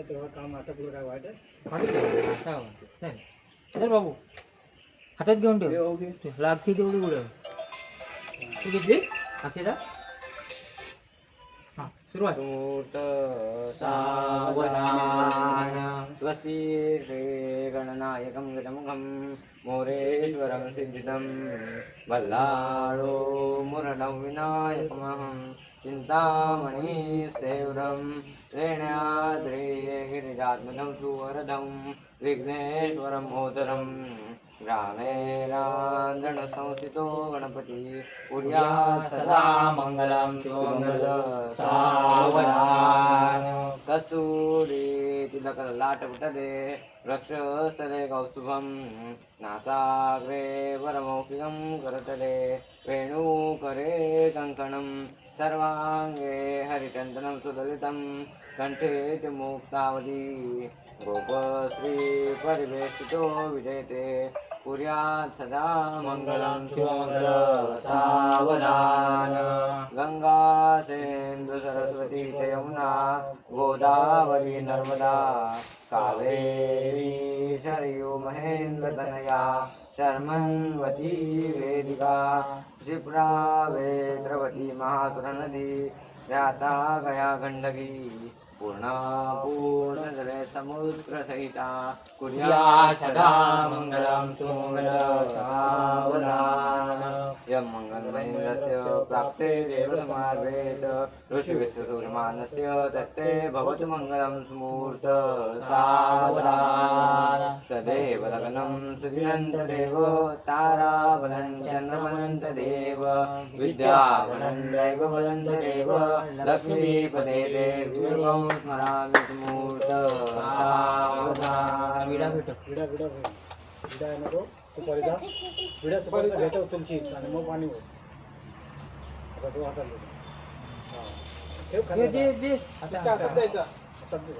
तेव्हा काम काय आता. नाही. चल. बाबू. हातात घेऊन ठेव. लागते तेवढी उडव तू घेतली? अक्षदा हा सुरुवात. सावधान. गणनायकं गजमुखं मोरेश्वरं सिद्धितं बल्लाळो मुरडं विनायकमहं चिन्तामणिस्तेव्रं रेण्याद्रे गिरिजात्मजं सुवरदं विघ्नेश्वरं मोदरं ग्रामे गणपति कुर्यात् सदा मङ्गलं सुमङ्गल सावधान। कस्तूरी तिलकलाटपुटले वृक्षस्थले कौस्तुभं नासाग्रे परमौखिकं करतले वेणुकरे कङ्कणं सर्वाङ्गे हरिचन्दनं सुदलितं कण्ठे च मुक्तावली। गोप श्रीपरिवेष्टितो विजयते। पुर्यात्सदा मङ्गलं गङ्गासे सरस्वती च यमुना गोदावरी नर्मदा कावेरी शरयू महेन्द्रतनया शर्मन्वती वेदिका क्षिप्रा वेद्रवती महासुरनदी व्याता गया गण्डकी पूर्णा पूर्णजले समुद्रसहिता कुर्या सदा मङ्गलं सुमङ्गल सावधान। यं मङ्गलमहेन्द्रस्य प्राप्ते देवसमार्वेद ऋषिविश्वसूर्यमानस्य दत्ते भवतु मङ्गलं स्मूर्त सावधान सदैव लग्नं सुदिनन्तदेव ताराबलं चन्द्रमनन्तदेव विद्याबलं लक्ष्मीपदे देवं स्मरामि स्मूर्त सावधान विडा भेट विडा विडा होईल विडा आहे नको सुपारी जा विडा सुपारी भेटव तुमची आणि मग पाणी होईल आता. तू हातात. ठेव खाली आता. हातात दे.